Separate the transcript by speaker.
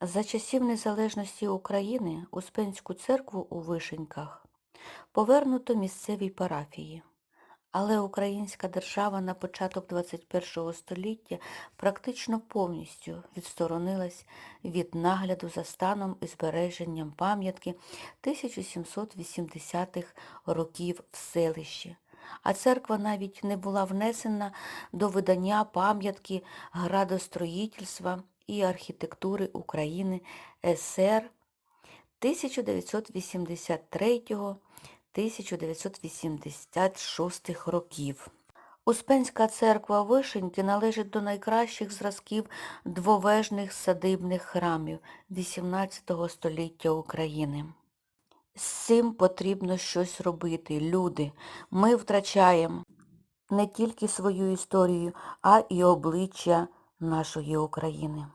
Speaker 1: За часів незалежності України Успенську церкву у Вишеньках повернуто місцевій парафії. Але українська держава на початок 21 століття практично повністю відсторонилась від нагляду за станом і збереженням пам'ятки 1780-х років в селищі. А церква навіть не була внесена до видання пам'ятки градостроїтельства і архітектури України СР 1983-1986 років. Успенська церква Вишеньки належить до найкращих зразків двовежних садибних храмів XVIII століття України. З цим потрібно щось робити, люди. Ми втрачаємо не тільки свою історію, а і обличчя нашої України.